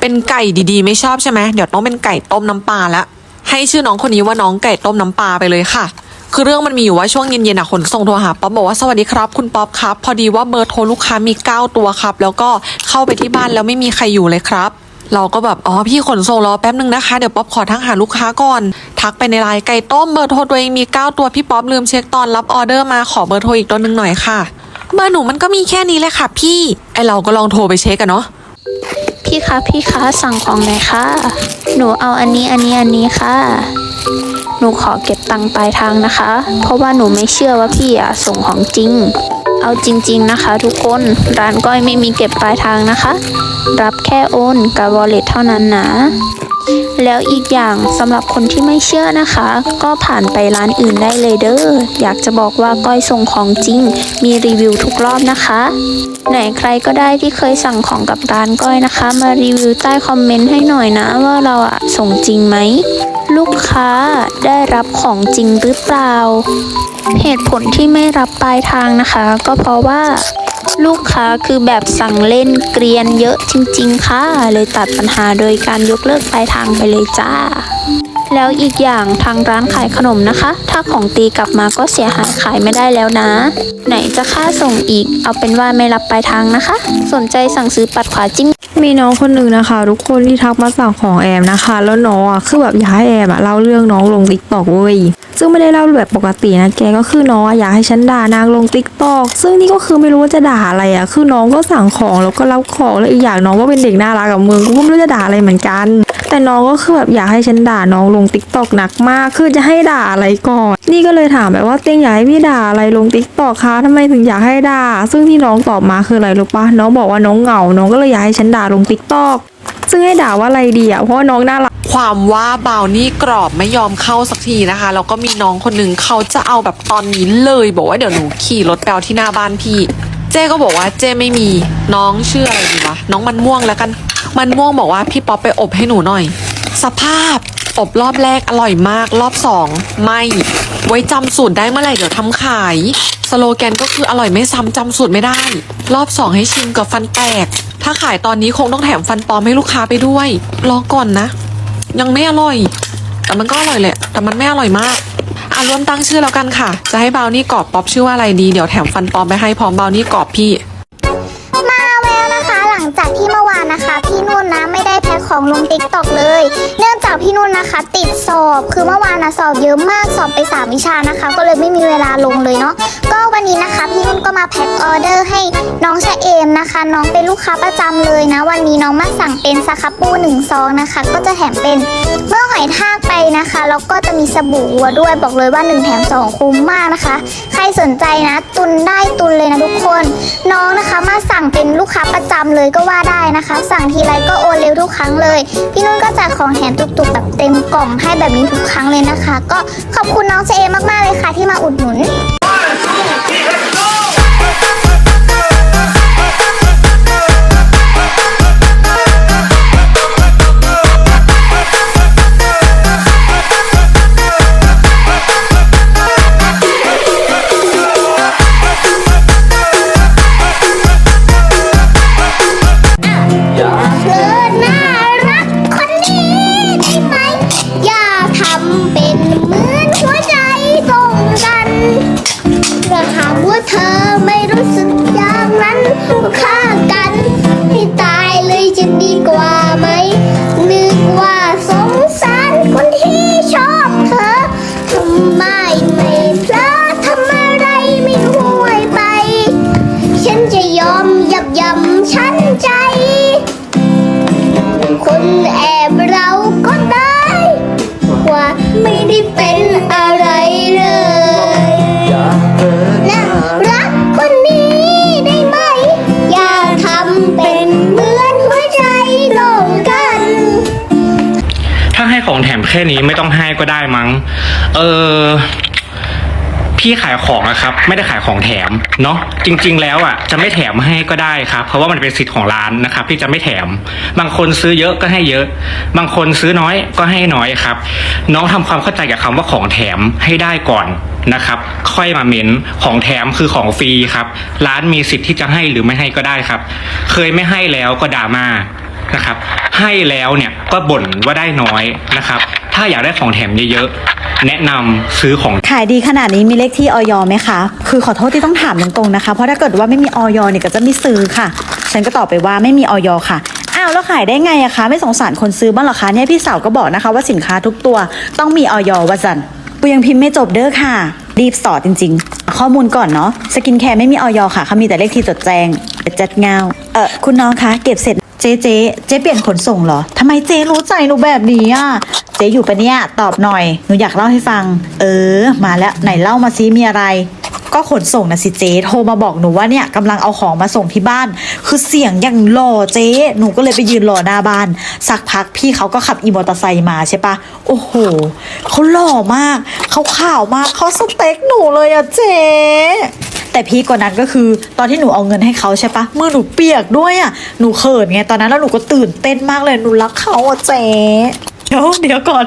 เป็นไก่ดีๆ ไม่ชอบใช่ไหมเดี๋ยวต้องเป็นไก่ต้มน้ำปลาละให้ชื่อน้องคนนี้ว่าน้องไก่ต้มน้ำปลาไปเลยค่ะ คือเรื่องมันมีอยู่ว่าช่วงเย็นๆอะขนส่งโทรหาป๊อปบอกว่าสวัสดีครับ คุณป๊อปครับ พอดีว่าเบอร์โทรลูกค้ามี 9 ตัวครับ แล้วก็เข้าไปที่บ้านแล้วไม่มีใครอยู่เลยครับ เราก็แบบอ๋อพี่ขนส่งรอแป๊บนึงนะคะเดี๋ยวป๊อปขอทักหาลูกค้าก่อนทักไปในไลน์ไก่ต้มเบอร์โทรตัวเองมี 9 ตัวพี่ป๊อปลืมเช็คตอนรับออเดอร์มาขอเบอร์โทรอีกตัวหนึ่งหน่อยค่ะเบอร์หนูมันก็มีแค่นี้แหละค่ะ พี่ไอเราก็ลองโทรไปเช็คกันเนาะ พี่คะพี่คะสั่งของหน่อยค่ะ หนูเอาอันนี้อันนี้อันนี้ค่ะ หนูขอเก็บตังค์ปลายทางนะคะ เพราะว่าหนูไม่เชื่อว่าพี่อะส่งของจริง เอาจริง ๆนะคะ ทุกคนร้านก้อยไม่มีเก็บปลายทางนะคะ รับแค่โอนกับวอลเล็ตเท่านั้นนะ แล้วอีกอย่างสำหรับคนที่ไม่เชื่อนะคะ ก็ผ่านไปร้านอื่นได้เลยเด้ออยากจะบอกว่าก้อยส่งของจริง มีรีวิวทุกรอบนะคะ ไหนใครก็ได้ที่เคยสั่งของกับร้านก้อยนะคะ มารีวิวใต้คอมเมนต์ให้หน่อยนะว่าเราอะส่งจริงไหมลูกค้าได้รับของจริงหรือเปล่า เหตุผลที่ไม่รับปลายทางนะคะ ก็เพราะว่า ลูกค้าคือแบบสั่งเล่นเกรียนเยอะจริง ๆ ค่ะ เลยตัดปัญหาโดยการยกเลิกปลายทางไปเลยจ้า แล้วอีกอย่างทางร้านขายขนมนะคะ ถ้าของตีกลับมาก็เสียหายขายไม่ได้แล้วนะ ไหนจะค่าส่งอีก เอาเป็นว่าไม่รับปลายทางนะคะ สนใจสั่งซื้อปัดขวาจิ้ม มีน้องคนหนึ่งนะคะ ทุกคนที่ทักมาสั่งของแอมนะคะ แล้วน้องอะคือแบบอยากให้แอมอะเล่าเรื่องน้องลงติ๊กตอกเว้ยซึ่งไม่ได้เล่าแบบปกตินะแกก็คือน้องอยากให้ฉันด่านางลงติ๊กตอกซึ่งนี่ก็คือไม่รู้ว่าจะด่าอะไรอะคือน้องก็สั่งของแล้วก็รับของแล้วอีกอย่างน้องก็เป็นเด็กน่ารักกับมึงกูก็ไม่รู้จะด่าอะไรเหมือนกัน แต่น้องก็คือแบบอยากให้ฉันด่าน้องลงติ๊กตอกหนักมาก คือจะให้ด่าอะไรก่อน นี่ก็เลยถามแบบว่าเตียงอยากให้พี่ด่าอะไรลงติ๊กตอกคะทำไมถึงอยากให้ด่า ซึ่งที่น้องตอบมาคืออะไรรู้ปะน้องบอกว่าน้องเหงา น้องก็เลยอยากให้ฉันด่าลงติ๊กตอกซึ่งให้ด่าว่าอะไรดีอะเพราะว่าน้องน่ารัก ความว่าบาวนี่กรอบไม่ยอมเข้าสักทีนะคะแล้วก็มีน้องคนหนึ่งเขาจะเอาแบบตอนนี้เลยบอกว่าเดี๋ยวหนูขี่รถไปเอาที่หน้าบ้านพี่ เจ้ก็บอกว่าเจ้ไม่มีน้องชื่ออะไรดีวะน้องมันม่วงแล้วกัน มันม่วงบอกว่าพี่ป๊อปไปอบให้หนูหน่อย สภาพอบรอบแรกอร่อยมากรอบสองไม่ไว้จำสูตรได้เมื่อไหร่เดี๋ยวทำขาย สโลแกนก็คืออร่อยไม่ซ้ำจำสูตรไม่ได้ รอบสองให้ชิมกับฟันแตก ถ้าขายตอนนี้คงต้องแถมฟันปลอมให้ลูกค้าไปด้วย รอก่อนนะ ยังไม่อร่อย แต่มันก็อร่อยแหละ แต่มันไม่อร่อยมากอะรวมตั้งชื่อแล้วกันค่ะ จะให้บาวนี่กรอบป๊อปชื่อว่าอะไรดี เดี๋ยวแถมฟันปลอมไปให้พร้อมบาวนี่กรอบพี่ มาแววนะคะ หลังจากที่เมื่อวานนะคะ พี่นุ่นนะไม่ได้ ของลงติ๊กตอกเลย เนื่องจากพี่นุ่นนะคะ ติดสอบ คือเมื่อวานนะสอบเยอะมากสอบไปสามวิชานะคะ ก็เลยไม่มีเวลาลงเลยเนาะก็วันนี้นะคะ พี่นุ่นก็มาแพ็คออเดอร์ให้น้องชะเอมนะคะ น้องเป็นลูกค้าประจำเลยนะ วันนี้น้องมาสั่งเป็นสครับปูหนึ่งซองนะคะ ก็จะแถมเป็นเมื่อหอยทากไปนะคะแล้วก็จะมีสบู่วัวด้วยบอกเลยว่าหนึ่งแถมสองคุ้มมากนะคะ ใครสนใจนะ ตุนได้ตุนเลยนะทุกคน น้องนะคะมาสั่งเป็นลูกค้าประจำเลยก็ว่าได้นะคะ สั่งทีไรก็โอนเร็วทุกครั้งเลย พี่นุ่นก็จะของแถมตุกๆแบบเต็มกล่องให้แบบนี้ทุกครั้งเลยนะคะ ก็ขอบคุณน้องเจเอมากๆเลยค่ะที่มาอุดหนุน แค่นี้ไม่ต้องให้ก็ได้มั้ง เออพี่ขายของอะครับ ไม่ได้ขายของแถมเนาะจริง ๆ แล้วอะจะไม่แถมให้ก็ได้ครับ เพราะว่ามันเป็นสิทธิ์ของร้านนะครับ ที่จะไม่แถม บางคนซื้อเยอะก็ให้เยอะ บางคนซื้อน้อยก็ให้น้อยครับ น้องทำความเข้าใจกับคำว่าของแถมให้ได้ก่อนนะครับ ค่อยมาเม้นของแถมคือของฟรีครับ ร้านมีสิทธิ์ที่จะให้หรือไม่ให้ก็ได้ครับ เคยไม่ให้แล้วก็ด่ามา นะครับ ให้แล้วเนี่ยก็บ่นว่าได้น้อยนะครับ ถ้าอยากได้ของแถมเยอะๆแนะนำซื้อของ ขายดีขนาดนี้มีเลขที่ออยไหมคะ คือขอโทษที่ต้องถามตรงๆนะคะ เพราะถ้าเกิดว่าไม่มีออยเนี่ยก็จะไม่ซื้อค่ะ ฉันก็ตอบไปว่าไม่มีออยค่ะ อ้าวแล้วขายได้ไงอะคะ ไม่สงสารคนซื้อบ้างเหรอคะ เนี่ยพี่สาวก็บอกนะคะว่าสินค้าทุกตัวต้องมีออยว่าจันกูยังพิมพ์ไม่จบเด้อค่ะ รีบสอดจริงๆ ข้อมูลก่อนเนาะ สกินแคร์ไม่มีออยค่ะเขามีแต่เลขที่จดแจ้งจัดเงา เออคุณน้องคะเก็บเสร็จ เจ๊เจ๊เจ๊เปลี่ยนขนส่งเหรอทำไมเจ๊รู้ใจหนูแบบนี้อะ เจ๊อยู่ปะเนี่ย ตอบหน่อย หนูอยากเล่าให้ฟัง เออ มาแล้วไหนเล่ามาซิมีอะไร ก็ขนส่งนะสิเจ๊โทรมาบอกหนูว่าเนี่ยกำลังเอาของมาส่งที่บ้าน คือเสียงอย่างหล่อเจ๊ หนูก็เลยไปยืนรอหน้าบ้าน สักพักพี่เขาก็ขับอีมอเตอร์ไซค์มาใช่ปะโอ้โหเขาหล่อมากเขาข่าวมากเขาสเต็กหนูเลยอะเจ๊ แต่พีคกว่านั้นก็คือตอนที่หนูเอาเงินให้เขาใช่ปะมือหนูเปียกด้วยอะหนูเขินไงตอนนั้นแล้วหนูก็ตื่นเต้นมากเลยหนูรักเขาอะเจ๊เดี๋ยวเดี๋ยวก่อน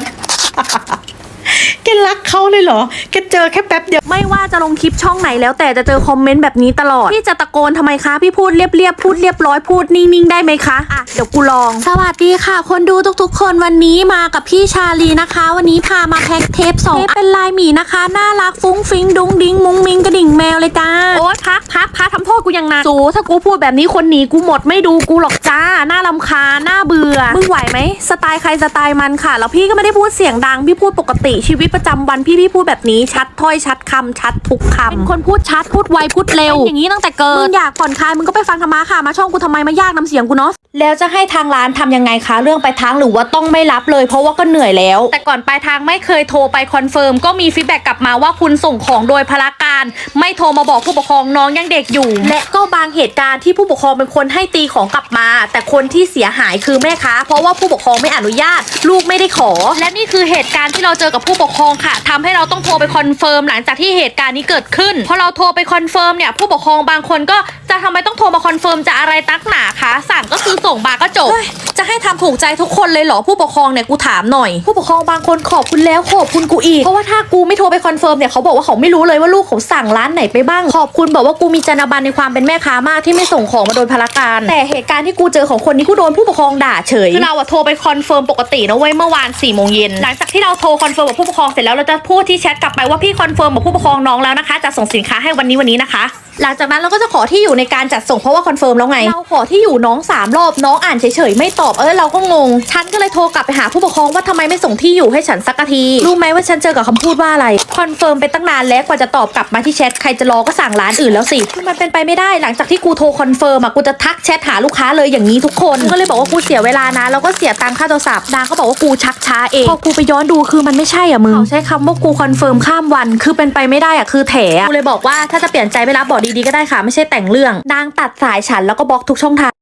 แกรักเขาเลยเหรอ แกเจอแค่แป๊บเดียว ไม่ว่าจะลงคลิปช่องไหนแล้วแต่จะเจอคอมเมนต์แบบนี้ตลอด พี่จะตะโกนทำไมคะ พี่พูดเรียบๆ พูดเรียบร้อย พูดนิ่งๆ ได้ไหมคะ อะ เดี๋ยวกูลอง สวัสดีค่ะ คนดูทุกๆ คนวันนี้มากับพี่ชาลีนะคะ วันนี้พามาแพ็คเทปสองเทปเป็นลายหมีนะคะ น่ารักฟุ้งฟิงดุงดิงมุงมิงกระดิ่งแมวเลยจ้า โอ๊ยพักพักพัก ทำโทษกูยังนานสูถ้ากูพูดแบบนี้คนหนีกูหมดไม่ดูกูหรอกจ้าน่าลำคาญน่าเบื่อมึงไหวไหมสไตล์ใครสไตล์มันค่ะ แล้วพี่ก็ไม่ได้พูดเสียงดังพี่พูดปกติชีวิตประจำวันพี่พี่พูดแบบนี้ชัดถ้อยชัดคำชัดทุกคำเป็นคนพูดชัดพูดไวพูดเร็วอย่างนี้ตั้งแต่เกิดมึงอยากผ่อนคลายมึงก็ไปฟังธรรมะค่ะมาช่องกูทำไมมายากน้ำเสียงกูเนาะ แล้วจะให้ทางร้านทำยังไงคะ เรื่องไปลายทางหรือว่าต้องไม่รับเลย เพราะว่าก็เหนื่อยแล้ว แต่ก่อนปลายทางไม่เคยโทรไปคอนเฟิร์มก็มีฟีดแบ็กกลับมาว่าคุณส่งของโดยพละการ ไม่โทรมาบอกผู้ปกครองน้องยังเด็กอยู่ และก็บางเหตุการณ์ที่ผู้ปกครองเป็นคนให้ตีของกลับมา แต่คนที่เสียหายคือแม่ค้าเพราะว่าผู้ปกครองไม่อนุญาต ลูกไม่ได้ขอ และนี่คือเหตุการณ์ที่เราเจอกับผู้ปกครองค่ะทำให้เราต้องโทรไปคอนเฟิร์มหลังจากที่เหตุการณ์นี้เกิดขึ้นพอเราโทรไปคอนเฟิร์มเนี่ยผู้ปกครองบางคนก็จะทำไมต้องโทรมาคอนเฟิร์มจะอะไรตักหนาคะสั่งก็คือส่งมาก็จบ จะให้ทำถูกใจทุกคนเลยเหรอผู้ปกครองเนี่ยกูถามหน่อย ผู้ปกครองบางคนขอบคุณแล้วขอบคุณกูอีก เพราะว่าถ้ากูไม่โทรไปคอนเฟิร์มเนี่ยเขาบอกว่าเขาไม่รู้เลยว่าลูกเขาสั่งร้านไหนไปบ้าง ขอบคุณบอกว่ากูมีจรรยาบรรณในความเป็นแม่ค้ามากที่ไม่ส่งของมาโดยพละการแต่เหตุการณ์ที่กูเจอของคนนี้กูโดนผู้ปกครองด่าเฉยคือเราอะโทรไปคอนเฟิร์มปกตินะเว้ยเมื่อวาน4ี่โมงเย็นหลังจากที่เราโทรคอนเฟิร์มกับผู้ปกครองเสร็จแล้วเราจะพูดที่แชทกลับไปว่าพี่คอนเฟิร์มกับผู้ปกครองน้องแล้วนะคะจะส่งสินค้าให้วันนี้วันนี้นะคะ หลังจากนั้นเราก็จะขอที่อยู่ในการจัดส่งเพราะว่าคอนเฟิร์มแล้วไง เราขอที่อยู่น้องสามรอบน้องอ่านเฉยๆไม่ตอบเออเราก็งง ฉันก็เลยโทรกลับไปหาผู้ปกครองว่าทำไมไม่ส่งที่อยู่ให้ฉันสักที รู้ไหมว่าฉันเจอกับคำพูดว่าอะไร คอนเฟิร์มไปตั้งนานแล้วกว่าจะตอบกลับมาที่แชทใครจะรอก็สั่งร้านอื่นแล้วสิคือมันเป็นไปไม่ได้หลังจากที่กูโทรคอนเฟิร์มอะกูจะทักแชทหาลูกค้าเลยอย่างนี้ทุกคน ก็เลยบอกว่ากูเสียเวลานะแล้วก็เสียตังค่าโทรศัพท์นางก็บอกว่ากูชักช้าเองพอกูไปย้อนดูคือมันไม่ใช่อะมึงเขาใช้คำว่ากูคอนเฟิร์มข้ามวัน คือเป็นไปไม่ได้อะคือแถอะกูเลยบอกว่าถ้าจะเปลี่ยนใจไม่รับบอกดีๆก็ได้ค่ะ ไม่ใช่แต่งเรื่องนางตัดสายฉันแล้วก็บล็อกทุกช่องทาง